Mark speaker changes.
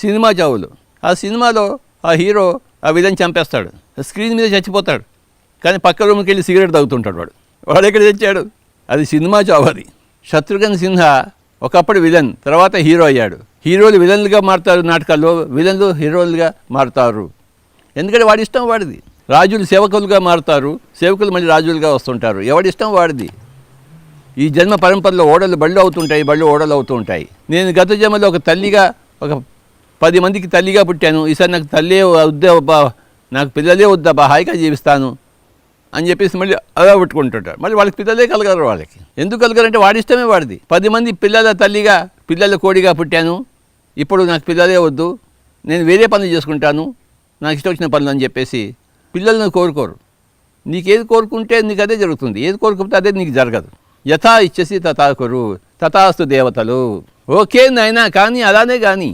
Speaker 1: Cinema చావులు ఆ సినిమాలో ఆ హీరో ఆ విలన్ చంపేస్తాడు. స్క్రీన్ మీద చచ్చిపోతాడు. కానీ పక్క రూమ్కి వెళ్ళి సిగరెట్ తాగుతుంటాడు వాడు. వాడు ఎక్కడ తెచ్చాడు? అది సినిమా చావు అది. శత్రుఘ్న సిన్హా ఒకప్పుడు విలన్ తర్వాత హీరో అయ్యాడు. హీరోలు విలన్లుగా మారుతారు నాటకాల్లో విలన్లు హీరోలుగా మారుతారు. ఎందుకంటే వాడి ఇష్టం వాడిది. రాజులు సేవకులుగా మారుతారు. సేవకులు మళ్ళీ రాజులుగా వస్తుంటారు. ఎవడిష్టం వాడిది? ఈ జన్మ పరంపరలో ఓడలు బళ్ళు అవుతుంటాయి బళ్ళు ఓడలు అవుతుంటాయి. నేను గత జన్మలో ఒక తల్లిగా ఒక పది మందికి తల్లిగా పుట్టాను. ఈసారి నాకు తల్లే వద్దే అబ్బా నాకు పిల్లలే వద్దబ్బా హాయిగా జీవిస్తాను అని చెప్పేసి మళ్ళీ అలా పెట్టుకుంటుంటారు మళ్ళీ వాళ్ళకి పిల్లలే కలగరు వాళ్ళకి. ఎందుకు కలగరంటే వాడి ఇష్టమే వాడిది. పది మంది పిల్లల తల్లిగా పిల్లల కోడిగా పుట్టాను. ఇప్పుడు నాకు పిల్లలే వద్దు. నేను వేరే పనులు చేసుకుంటాను. నాకు ఇష్టం వచ్చిన పనులు అని చెప్పేసి పిల్లలను కోరుకోరు. నీకేది కోరుకుంటే నీకు అదే జరుగుతుంది. ఏది కోరుకుంటే అదే నీకు జరగదు. యథా ఇచ్చేసి తథా కొరు. తథాస్తు దేవతలు. ఓకే నాయనా కానీ అలానే కానీ.